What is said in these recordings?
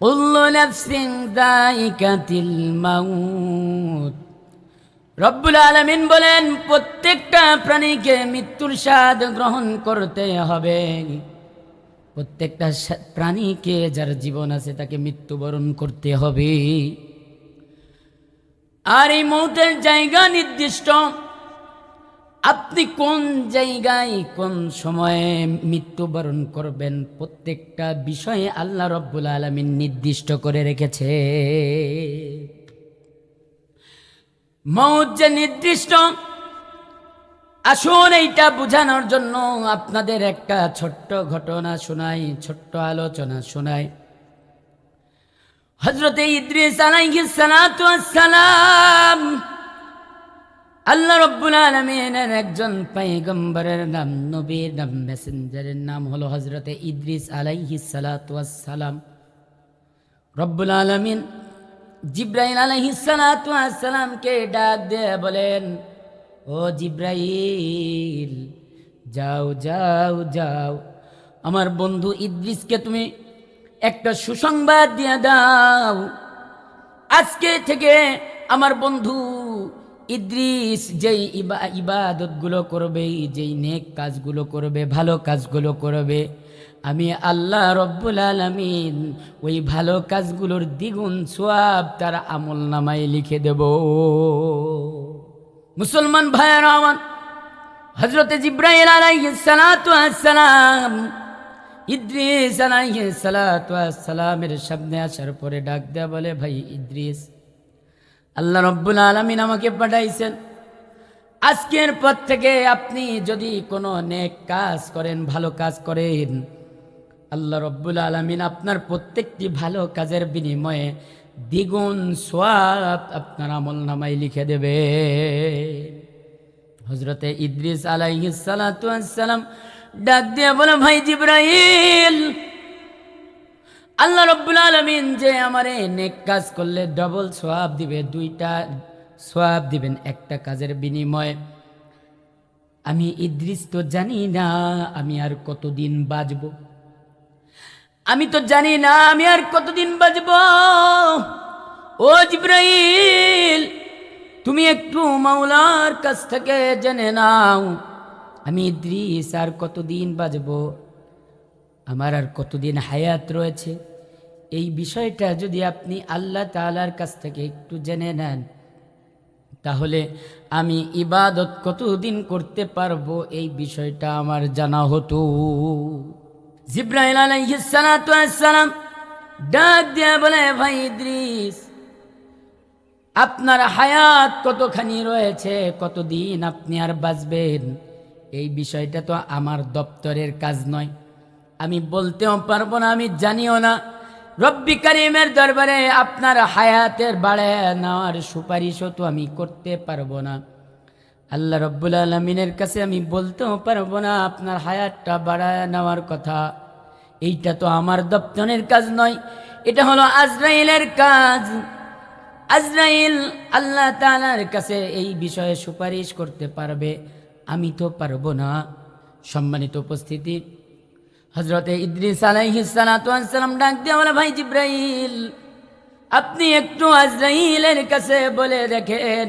কুল্লু নফসিন দায়িকাতিল মাউত। রব্বুল আলমিন বলেন, প্রত্যেকটা প্রাণীকে মৃত্যুর স্বাদ গ্রহণ করতে হবে। প্রত্যেকটা প্রাণীকে যার জীবন আছে তাকে মৃত্যুবরণ করতে হবে। আর এই মৌতের জায়গা নির্দিষ্ট। আপনি কোন জায়গায় কোন সময়ে মৃত্যুবরণ করবেন? প্রত্যেকটা বিষয়ে আল্লাহ রব্বুল আলমিন নির্দিষ্ট করে রেখেছে। মৌত যে নির্দিষ্ট, আসুন এইটা বোঝানোর জন্য আপনাদের একটা ছোট্ট ঘটনা শোনাই, ছোট্ট আলোচনা শোনাই। হজরতে ইদ্রিস আলাইহিস সালাম আল্লাহ রব্বুল আলমিনের একজন পাইগম্বরের নাম, নবীর নাম, মেসেঞ্জারের নাম হলো হজরতে ইদ্রিস আলাইহিস সালাতু সালাম। রব্বুল আলমিন জিব্রাইল আলাইহিস সালাতু সালামকে ডাক দিয়ে বলেন, ও জিব্রাইল, যাও যাও যাও। আমার বন্ধু ইদ্রিসকে তুমি একটা সুসংবাদ দিয়ে দাও। আজকে থেকে আমার বন্ধু ইদ্রিস, যেই ইবা, ইবাদতগুলো করবে, যেই নেক কাজগুলো করবে, ভালো কাজগুলো করবে, আমি আল্লাহ রব্বুল আলমিন ওই ভালো কাজগুলোর দ্বিগুণ সোয়াব তার আমল নামায় লিখে দেব। মুসলমান ভাইয়ের আমার হজরতে সালাতু আসসালাম ইদ্রিস আসসালামের সামনে আসার পরে ডাক দেয়া বলে, ভাই ইদ্রিস আল্লাহ রব্বুল আলমিন আমাকে পাঠাইছেন। আজকের পর থেকে আপনি যদি কোনো নেক কাজ করেন, ভালো কাজ করেন, আল্লাহ রব্বুল আলমিন আপনার প্রত্যেকটি ভালো কাজের বিনিময়ে দ্বিগুণ সোয়াব আপনার আমল নামাই লিখে দেবে। হজরতে ইদ্রিস আলাইসালাম ডাক দিয়ে বলে, ভাই জিব্রাইল আল্লাহ রব্বুল আলমিন যে আমারে নেক কাজ করলে ডবল সোয়াব দিবে, দুইটা সোয়াব দিবেন, একটা কাজের বিনিময়ে। আমি ইদ্রিস তো জানি না, আমি আর কতদিন বাঁচব? আমি তো জানি না, আমি আর কতদিন বাঁচব? ও জিব্রাইল, তুমি একটু মাওলার কাছ থেকে জেনে নাও। আমি ইদ্রিস আর কতদিন বাঁচব? আমার আর কতদিন হায়াত রয়েছে? এই বিষয়টা যদি আপনি আল্লাহ তালার কাছ থেকে একটু জেনে নেন, তাহলে আমি ইবাদত কতদিন করতে পারব এই বিষয়টা আমার জানা হতো। আলাইহিসসালাম ডাক দিয়ে বলে, ভাই ইদ্রিস, আপনার হায়াত কতখানি রয়েছে? কতদিন আপনি আর বাঁচবেন? এই বিষয়টা তো আমার দপ্তরের কাজ নয়। আমি বলতেও পারব না, আমি জানিও না। রব্বি করিমের দরবারে আপনার হায়াতের বাড়ায় নেওয়ার সুপারিশও তো আমি করতে পারব না। আল্লাহ রব্বুল আলমিনের কাছে আমি বলতেও পারব না, আপনার হায়াতটা বাড়ায় নেওয়ার কথা। এইটা তো আমার দপ্তরের কাজ নয়, এটা হলো আজরাইলের কাজ। আজরাইল আল্লাহ তালার কাছে এই বিষয়ে সুপারিশ করতে পারবে, আমি তো পারব না। সম্মানিত উপস্থিতি হজরতে ইদ্রিস আলাইহিসালাম ডাক দিয়ে বলে, ভাই জিব্রাইল, আপনি একটু আজরাইলের কাছে বলে দেখেন।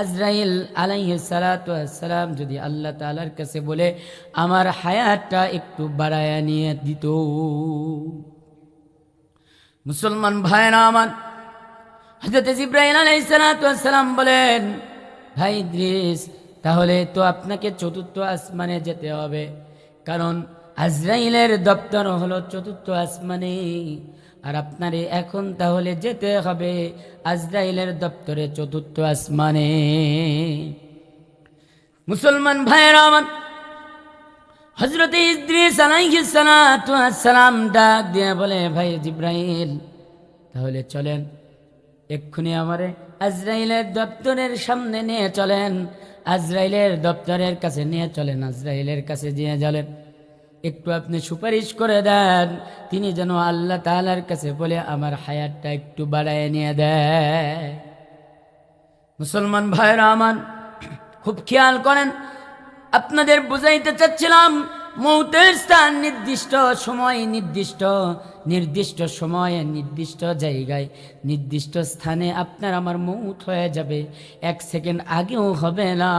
আজরাইল আলাইহিসালাম যদি আল্লাহ তালার কাছে বলে, আমার হায়াতটা একটু বাড়ায় নিয়ে দিত। মুসলমান ভাইরা আমার হজরত জিব্রাহিম আলাইসালাম বলেন, ভাই ইদ্রিস, তাহলে তো আপনাকে চতুর্থ আসমানে যেতে হবে। কারণ আজরাইলের দপ্তর হলো চতুর্থ আসমানে। আর আপনারে এখন তাহলে যেতে হবে আজরাইলের দপ্তরে চতুর্থ আসমানে। মুসলমান ভাইয়েরা আমার হজরত আলাইহিসালাম ডাক দিয়ে বলে, ভাই জিব্রাহিল তাহলে চলেন, এক্ষুনি আমারে আজরাইলের দপ্তরের সামনে নিয়ে চলেন। আজরাইলের দপ্তরের কাছে নিয়ে চলেন, আজরাইলের কাছে দিয়ে চলেন। একটু আপনি সুপারিশ করে দেন। তিনি যেন আল্লাহ তালার কাছে বলে, আমার হায়াতটা একটু বাড়ায় নিয়ে দেয় মুসলমান ভাইরা আমার খুব খেয়াল করেন, আপনাদের বুঝাইতে চাচ্ছিলাম, মৌতের স্থান নির্দিষ্ট, সময় নির্দিষ্ট নির্দিষ্ট সময়ে নির্দিষ্ট জায়গায়, নির্দিষ্ট স্থানে আপনার আমার মৌত হয়ে যাবে। এক সেকেন্ড আগেও হবে না,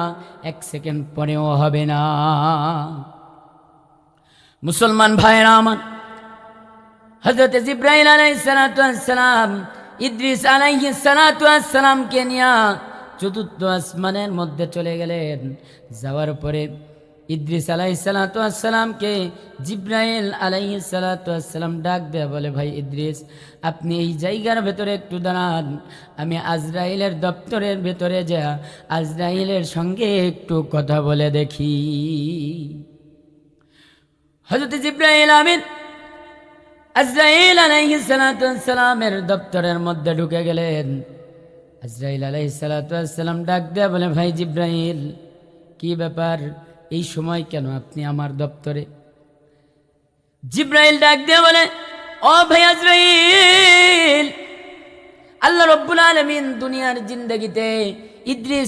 এক সেকেন্ড পরেও হবে না। মুসলমান ভাইরা আমার। হজরত জিব্রাহিল আলাইসালাম ইদ্রিস আলাইসালামকে নিয়ে চতুর্থ আসমানের মধ্যে চলে গেলেন। যাওয়ার পরে ইদ্রিস আলাইসালামকে জিব্রাইল আলাইসালাম ডাক দেয়া বলে, ভাই ইদ্রিস, আপনি এই জায়গার ভেতরে একটু দাঁড়ান। আমি আজরাইলের দপ্তরের ভেতরে যা, আজরাইলের সঙ্গে একটু কথা বলে দেখি। হজরত জিব্রাইল আমিন আজরাইল আলাইহিসসালামের দপ্তরের মধ্যে ঢুকে গেলেন। আজরাইল আলাইহিসসালাম ডাক দেয়া বলে, ভাই জিব্রাইল, কি ব্যাপার? এই সময় কেন আপনি আমার দপ্তরে? জিব্রাইল ডাক দিয়ে বলে, ও ভাই আজরাইল, আল্লাহ রব্বুল আলমিন দুনিয়ার জিন্দগিতে ইদ্রিস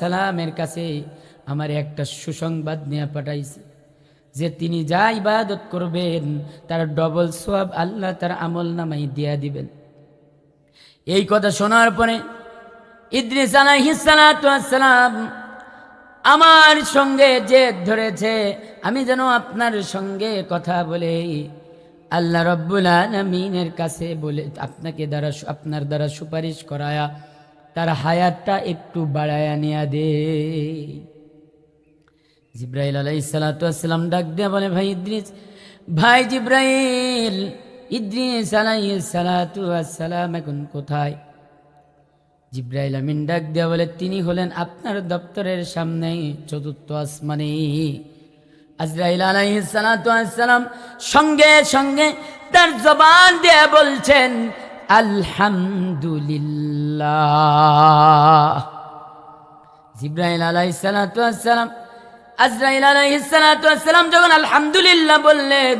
সালামের কাছে আমার একটা সুসংবাদ নিয়ে পাঠাইছে। যে তিনি যা ইবাদত করবেন, তার ডবল সোয়াব আল্লাহ তার আমল নামাই দিয়া দিবেন। এই কথা শোনার পরে ইদ্রিস আলাইহিস আমার সঙ্গে যে ধরেছে, আমি যেন আপনার সঙ্গে কথা বলে। আল্লাহ রব্বুল আলমিনের কাছে বলে, আপনাকে দ্বারা আপনার দ্বারা সুপারিশ করায়া তার হায়াতটা একটু বাড়ায়া নিয়া দে। জিব্রাইল আলাই সালাতাম ডাক দেয়া বলে, ভাই ইদ্রিস, ভাই জিব্রাইল, ইদ্রিস আলাই সালাতাম এখন কোথায়? জিব্রাইল আমিন ডাক দেওয়া বলে, তিনি হলেন আপনার দপ্তরের সামনে চতুর্থ আসমানে। আজরাইল আলাইসালাম সঙ্গে সঙ্গে তার জবান দিয়ে বলছেন, আলহামদুলিল্লাহ। জিব্রাইল আলাইসালাম আজরাইল আলাইসালাম যখন আলহামদুলিল্লাহ বললেন,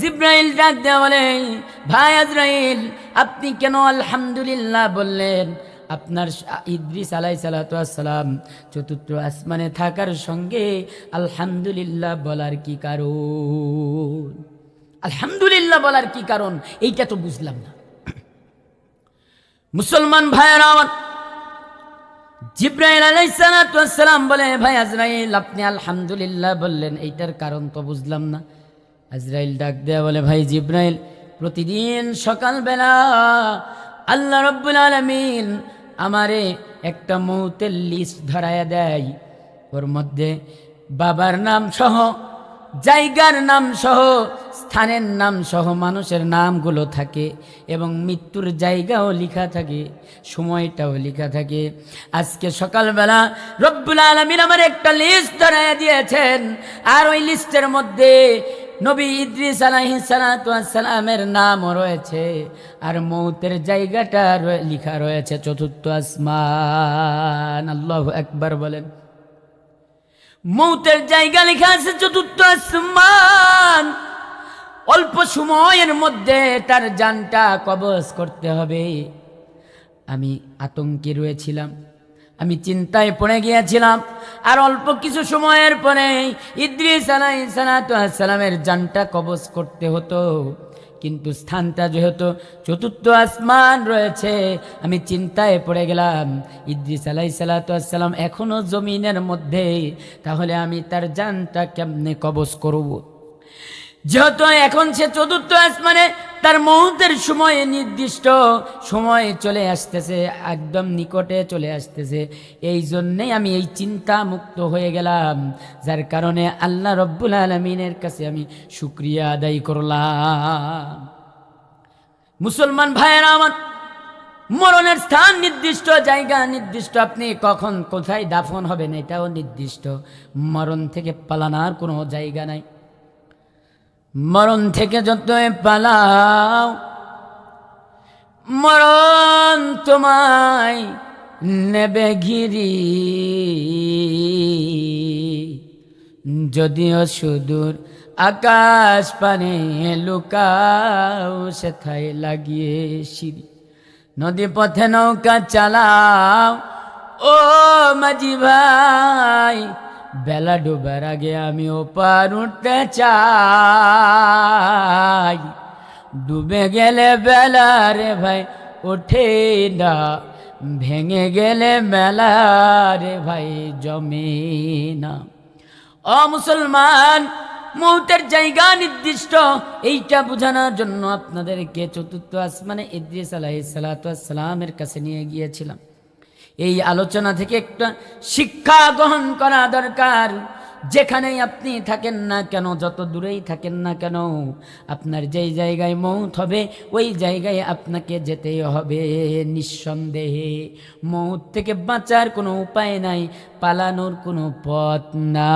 জিব্রাইল ডাক দেওয়া বলে, ভাই আজরাইল, আপনি কেন আলহামদুলিল্লাহ বললেন? আপনার ইদ্রিস আলাই সালাতাম চতুর্থ আসমানে থাকার সঙ্গে আলহামদুলিল্লাহ বলার কি কারণ? আলহামদুলিল্লাহ বলার কি কারণ? এইটা তো বুঝলাম না। মুসলমান ভাইয়েরা আমার জিব্রাইল আলাই সালাতাম বলে ভাই আজরাইল, আপনি আলহামদুলিল্লাহ বললেন, এইটার কারণ তো বুঝলাম না। আজরাইল ডাক দেয়া বলে, ভাই জিব্রাইল, প্রতিদিন সকালবেলা আল্লাহ রব্বুল আলমিন আমারে একটা মৌতের লিস্ট ধরাইয়া দেয়। ওর মধ্যে বাবার নাম সহ, জায়গার নাম সহ স্থানের নাম সহ মানুষের নামগুলো থাকে এবং মৃত্যুর জায়গাও লেখা থাকে, সময়টাও লেখা থাকে। আজকে সকালবেলা রব্বুল আলমিন আমার একটা লিস্ট ধরাইয়া দিয়েছেন। আর ওই লিস্টের মধ্যে নবী ইদ্রিস আলাহিসালামের নামও রয়েছে আর মৌতের জায়গাটা লিখা রয়েছে চতুর্থ আসমান। আল্লাহ একবার বলেন। মৌতের জায়গা লেখা আছে চতুর্থ আসমান। অল্প সময়ের মধ্যে তার যানটা কবজ করতে হবে। আমি আতঙ্কে রয়েছিলাম, আমি চিন্তায় পড়ে গিয়েছিলাম, আর অল্প কিছু সময়ের পরে ইদ্রিস আলাইসালামের জানটা কবজ করতে হতো। কিন্তু স্থানটা যেহেতু চতুর্থ আসমান রয়েছে, আমি চিন্তায় পড়ে গেলাম, ইদ্রিস আলাই সালাতাম এখনও জমিনের মধ্যে, তাহলে আমি তার জানটা কেমনে কবজ করব? যেহেতু এখন সে চতুর্থ আসমানে, তার মৌতের সময়ে নির্দিষ্ট সময় চলে আসতেছে, একদম নিকটে চলে আসতেছে। এই জন্যেই আমি এই চিন্তা মুক্ত হয়ে গেলাম, যার কারণে আল্লাহ রব্বুল আলমিনের কাছে আমি শুক্রিয়া আদায় করলাম। মুসলমান ভাইয়েরা আমার, মরণের স্থান নির্দিষ্ট, জায়গা নির্দিষ্ট, আপনি কখন কোথায় দাফন হবেন এটাও নির্দিষ্ট। মরণ থেকে পালানোর কোনো জায়গা নাই। মরণ থেকে যত পালাও, মরণ তোমায় নেবে ঘিরি। যদিও সুদূর আকাশ পানে লুকাও, সেথায় লাগিয়ে সিঁড়ি। নদী পথে নৌকা চালাও, ও মাঝি ভাই বেলা ডুবার আগে আমি ওপার উঠতে চাই। ডুবে গেলে বেলা রে ভাই, ওঠে না। ভেঙে গেলে মেলা রে ভাই, জমে না। অ মুসলমান, মৌতের জায়গা নির্দিষ্ট। এইটা বোঝানোর জন্য আপনাদেরকে চতুর্থ আসমানে ইদ্রিস আলাইসালামের কাছে নিয়ে গিয়েছিলাম। এই আলোচনা থেকে একটা শিক্ষা গ্রহণ করা দরকার। যেখানেই আপনি থাকেন না কেন, যত দূরেই থাকেন না কেন, আপনার যেই জায়গায় মৌত হবে, ওই জায়গায় আপনাকে যেতেই হবে নিঃসন্দেহে। মৌত থেকে বাঁচার কোনো উপায় নাই, পালানোর কোনো পথ না